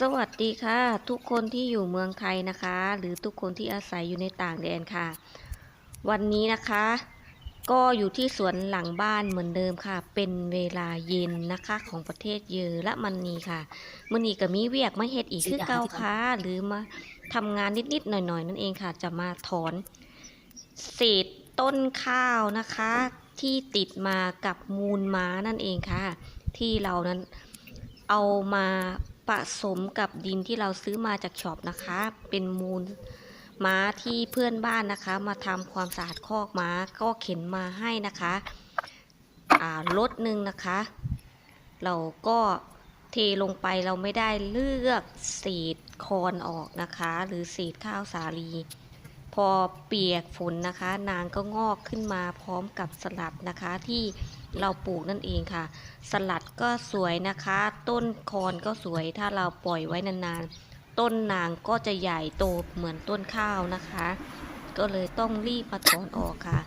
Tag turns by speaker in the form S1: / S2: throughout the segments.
S1: สวัสดีค่ะ ทุกคนที่อยู่เมืองไทยนะคะ หรือทุกคนที่อาศัยอยู่ในต่างแดนค่ะ วันนี้นะคะ ก็อยู่ที่สวนหลังบ้านเหมือนเดิมค่ะ เป็นเวลาเย็นนะคะของประเทศเยอรมนีค่ะมื่อนี้ก็มีเวียกมาเฮ็ดอีกคือเก่าค่ะ หรือมาทำงานนิดๆหน่อยๆ นั่นเองค่ะ จะมาถอนเศษต้นข้าวนะคะ ที่ติดมากับมูลม้านั่นเองค่ะ ที่เรานั้นเอามา ผสมกับดินที่เราซื้อมาจากช็อปนะคะ เป็นมูลม้าที่เพื่อนบ้านนะคะ มาทำความสะอาดคอกม้าก็เข็นมาให้นะคะอ่ารถหนึ่งนะคะ เราก็เทลงไปเราไม่ได้เลือกเศษคอนออกนะคะ หรือเศษข้าวสาลี พอเปียกฝนนะคะ นางก็งอกขึ้นมาพร้อมกับสลัดนะคะที่ เราปลูกนั่นเองค่ะ สลัดก็สวยนะคะ ต้นคอนก็สวยถ้าเราปล่อยไว้นานๆ ต้นนางก็จะใหญ่โตเหมือนต้นข้าวนะคะ ก็เลยต้องรีบมาถอนออกค่ะ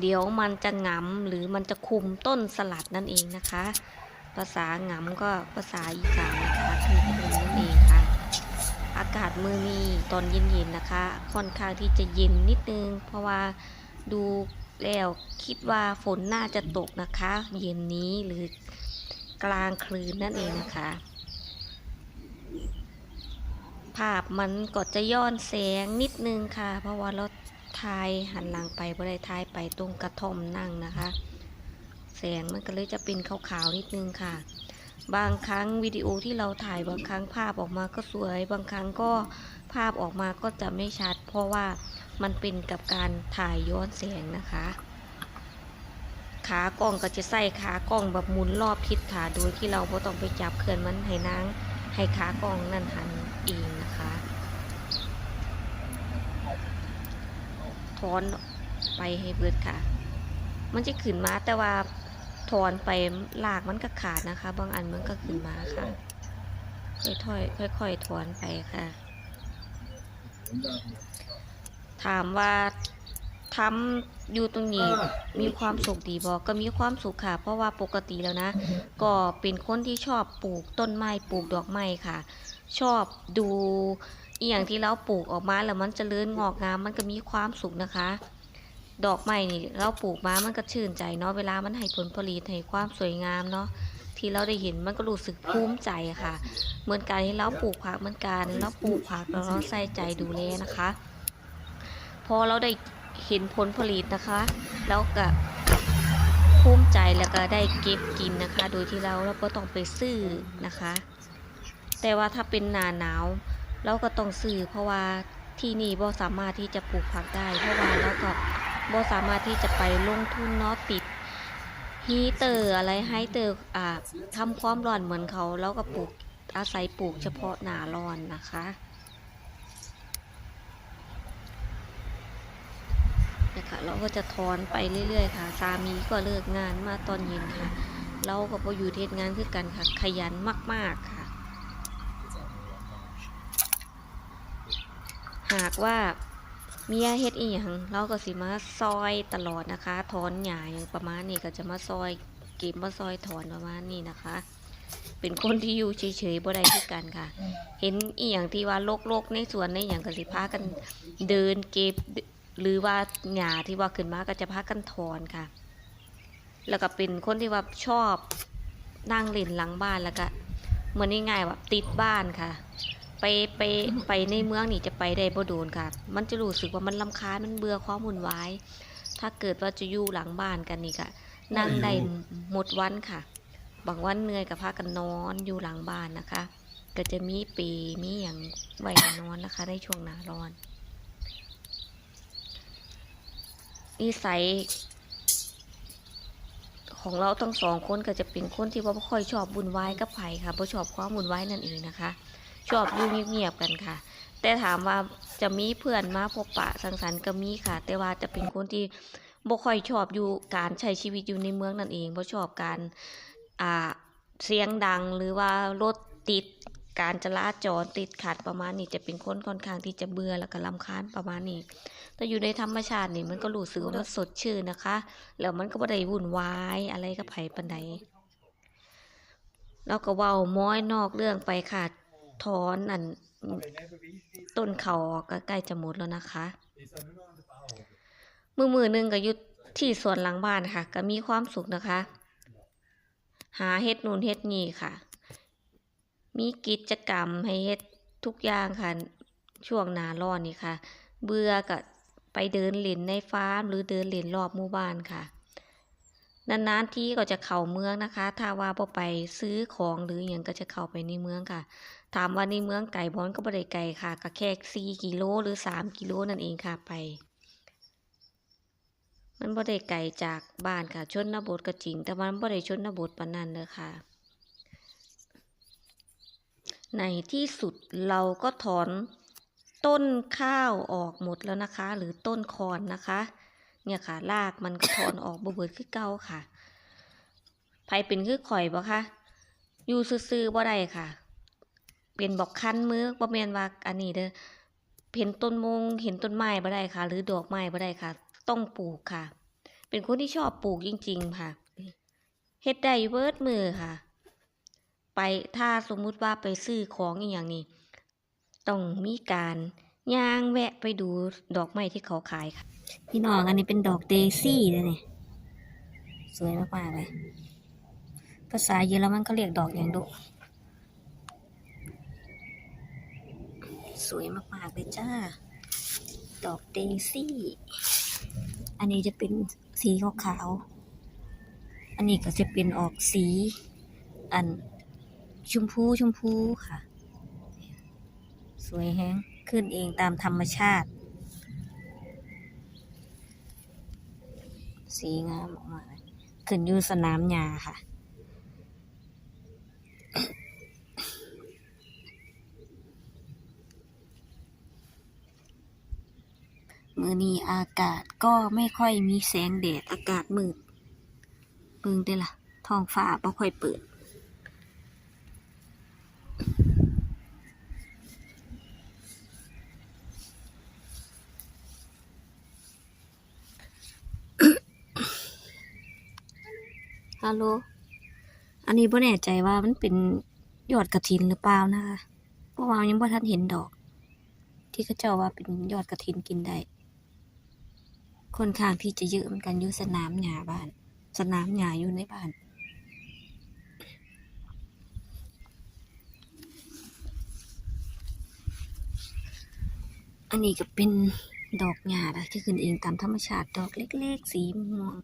S1: เดี๋ยวมันจะหงำหรือมันจะคุมต้นสลัดนั่นเองนะคะ ภาษาหงำก็ภาษาอีสานนะคะคือคุมนั่นเองค่ะ อากาศมือนี้ตอนเย็นๆนะคะ ค่อนข้างที่จะเย็นนิดนึง เพราะว่าดู แล้วคิดว่าฝนน่าจะตกนะคะ เย็นนี้หรือกลางคืนนั่นเองนะคะ ภาพมันก็จะย้อนแสงนิดนึงค่ะ เพราะว่าเราถ่ายหันหลังไปบ่ได้ถ่ายไปตรงกระท่อมนั่งนะคะ แสงมันก็เลยจะเป็นขาวๆนิดนึงค่ะ บางครั้งวิดีโอที่เราถ่ายบางครั้งภาพออกมาก็สวย บางครั้งก็ภาพออกมาก็จะไม่ชัด เพราะว่า มันเป็นกับการถ่ายย้อนแสงนะคะ ขากล้องก็จะใส่ขากล้องแบบหมุนรอบทิศค่ะโดยที่เราไม่ต้องไปจับเคลื่อนมันให้นางให้ขากล้องนั่นหันเองนะคะถอนไปให้เบิดค่ะ มันจะขึ้นมาแต่ว่าถอนไปลากมันก็ขาดนะคะ บางอันมันก็ขึ้นมาค่ะ ค่อยๆค่อยๆถอนไปค่ะ ถามว่าทำอยู่ตรงนี้มีความสุขดีบอกก็มีความสุขค่ะ เพราะว่าปกติแล้วนะ ก็เป็นคนที่ชอบปลูกต้นไม้ปลูกดอกไม้ค่ะ ชอบดูอีอย่างที่เราปลูกออกมาแล้วมันจเจริญงอกงามมันก็มีความสุขนะคะ ดอกไม้นี่เราปลูกมามันก็ชื่นใจเนาะเวลามันให้ผลผลิตให้ความสวยงามเนาะที่เราได้เห็นมันก็รู้สึกภูมิใจค่ะ เหมือนการที่เราปลูกผักเหมือนกันเราปลูกผักแล้วเราใส่ใจดูแลนะคะ พอเราได้เห็นผลผลิตนะคะ แล้วก็ภูมิใจแล้วก็ได้เก็บกินนะคะ โดยที่เราเราก็ต้องไปซื้อนะคะ แต่ว่าถ้าเป็นหนาหนาว เราก็ต้องซื้อเพราะว่าที่นี่บ่สามารถที่จะปลูกผักได้ เพราะว่าเราก็บ่สามารถที่จะไปลงทุนเนาะติดฮีเตอร์อะไรไฮเตอร์อ่าทำความร้อนเหมือนเขา แล้วก็ปลูกอาศัยปลูกเฉพาะหนาร้อนนะคะ นะ คะเราก็จะถอนไปเรื่อย ๆ ค่ะ สามีก็เลิกงานมาตอนเย็นค่ะ เราก็พออยู่เทศงานคือกันค่ะ ขยันมาก ๆค่ะ หากว่าเมียเฮ็ดอีหยังเราก็สิมาซอยตลอดนะคะ ถอนหญ้าอย่างประมาณนี้ก็จะมาซอยเก็บมาซอยถอนประมาณนี้นะคะ เป็นคนที่อยู่เฉยๆบ่ได้คือกันค่ะ เห็นอีหยังที่ว่าโลกๆในสวนในหยังก็สิพากันเดินเก็บ หรือว่าหญ้าที่ว่าขึ้นมาก็จะพากันถอนค่ะ แล้วก็เป็นคนที่ว่าชอบนั่งเล่นหลังบ้านแล้วก็เหมือนง่ายๆแบบติดบ้านค่ะ ไปไปไปในเมืองนี่จะไปได้บ่โดนค่ะ มันจะรู้สึกว่ามันลำคาญมันเบื่อความวุ่นวายถ้าเกิดว่าจะอยู่หลังบ้านกันนี่ค่ะนั่งได้หมดวันค่ะ บางวันเหนื่อยกับพากันนอนอยู่หลังบ้านนะคะ ก็จะมีปีมีอย่างไว้นอนนะคะ ในช่วงหน้าร้อน นิสัย ของเราทั้งสองคนก็จะเป็นคนที่ว่าบ่ค่อยชอบบุญวายกับไผ่ค่ะบ่ชอบความบุญวายนั่นเองนะคะ ชอบอยู่เงียบๆกันค่ะ แต่ถามว่าจะมีเพื่อนมาพบปะสังสรรค์ก็มีค่ะ แต่ว่าจะเป็นคนที่บ่ค่อยชอบอยู่การใช้ชีวิตอยู่ในเมืองนั่นเองบ่ชอบการอ่าเสียงดังหรือว่ารถติด การจราจรติดขัดประมาณนี้จะเป็นคนค่อนข้างที่จะเบื่อแล้วก็รำคาญประมาณนี้แต่อยู่ในธรรมชาตินี่มันก็รู้สึกว่ามันสดชื่นนะคะ แล้วมันก็บ่ได้วุ่นวายอะไรกับไผปานใดแล้วก็เว้าม้อยนอกเรื่องไปค่ะถอนอันต้นเขาก็ใกล้จะหมดแล้วนะคะมือมือหนึงก็ยู่ที่สวนหลังบ้านค่ะ ก็มีความสุขนะคะ หาเฮ็ดนูนเฮ็ดนี่ค่ะ มีกิจกรรมให้เฮ็ดทุกอย่างค่ะ ช่วงหน้าร้อนนี่ค่ะ เบื่อก็ไปเดินเล่นในฟาร์มหรือเดินเล่นรอบหมู่บ้านค่ะ นานๆที่ก็จะเข้าเมืองนะคะ ถ้าว่าบ่ไปซื้อของหรืออหยังก็จะเข้าไปในเมืองค่ะ ถามว่าในเมืองไก่บอนก็บ่ได้ไกลค่ะก็แค่4กิโลหรือ3กิโลนั่นเองค่ะไป มันบ่ได้ไกลจากบ้านค่ะชนบทก็จริง แต่ว่ามันบ่ได้ชนบทปานนั้นเด้อค่ะ ในที่สุดเราก็ถอนต้นข้าวออกหมดแล้วนะคะ หรือต้นคอนนะคะ เนี่ยค่ะรากมันก็ถอนออกบเบิดคือเก่าค่ะไผเป็นคือข่อยบ่คะอยู่ซื่อๆบ่ได้ค่ะ เป็นบอกคั้นมือบ่แม่นว่าอันนี้เด้อเห็นต้นมงเห็นต้นไม้บ่ได้ค่ะ หรือดอกไม้บ่ได้ค่ะ ต้องปลูกค่ะ เป็นคนที่ชอบปลูกจริง ๆ ค่ะเฮ็ดได้เบิร์ดมือค่ะ ไปถ้าสมมุติว่าไปซื้อของอีหยังนี่ต้องมีการย่างแวะไปดูดอกไม้ที่เขาขายค่ะ พี่น้องอันนี้เป็นดอกเดซี่เลยเนี่ยสวยมากๆเลย ภาษาเยอรมันก็เรียกดอกอย่างดุสวยมากๆเลยจ้า ดอกเดซี่ อันนี้จะเป็นสีขาวๆอันนี้ก็จะเป็นออกสีอัน ชมพูชมพูค่ะ สวยแฮงขึ้นเองตามธรรมชาติ สีงามมากๆเลยขึ้นอยู่สนามหญ้าค่ะมือนี้อากาศก็ไม่ค่อยมีแสงแดดอากาศมืดเบิ่งได้ล่ะท้องฟ้าบ่ค่อยเปิด ฮัลโล อันนี้บ่แน่ใจว่ามันเป็นยอดกระถินหรือเปล่านะคะ เพราะว่ายังบ่ทันเห็นดอก ที่เขาเจ้าว่าเป็นยอดกระถินกินได้ค่อนข้างที่จะเยอะเหมือนกันอยู่สนามหญ้าบ้าน สนามหญ้าอยู่ในบ้านอันนี้ก็เป็นดอกหญ้าที่ขึ้นเองตามธรรมชาติดอกเล็ก ๆ สีม่วง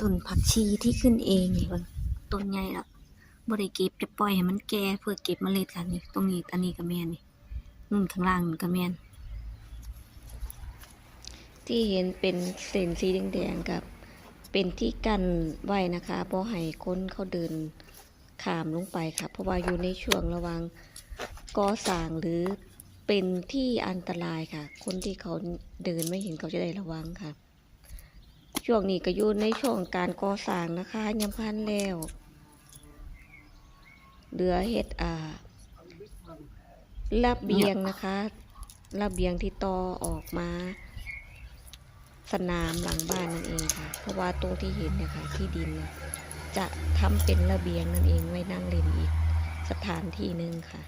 S1: ต้นผักชีที่ขึ้นเองนี่เบิ่งต้นใหญ่ล้วบ่ได้เก็บจะปล่อยให้มันแก่เพื่อเก็บเมล็ดค่ะนี่ตรงนี้อันนี้ก็แม่นนี่นู่นข้างล่างมันก็แม่นที่เห็นเป็นเส้นสีแดงๆกับ เป็นที่กั้นไว้นะคะบ่ให้คนเขาเดินข้ามลงไปค่ะ เพราะว่าอยู่ในช่วงระว่างก่อสร้างหรือเป็นที่อันตรายค่ะ คนที่เขาเดินไม่เห็นเขาจะได้ระวังค่ะ ช่วงนี้ก็อยู่ในช่วงการก่อสร้างนะคะยังพันแล้วเหลือเฮ็ดอ่าระเบียงนะคะระเบียงที่ต่อออกมา สนามหลังบ้านนั่นเองค่ะ เพราะว่าตรงที่เห็นเนี่ยค่ะที่ดินจะทำเป็นระเบียงนั่นเองไว้นั่งเล่นอีกสถานที่หนึ่งค่ะ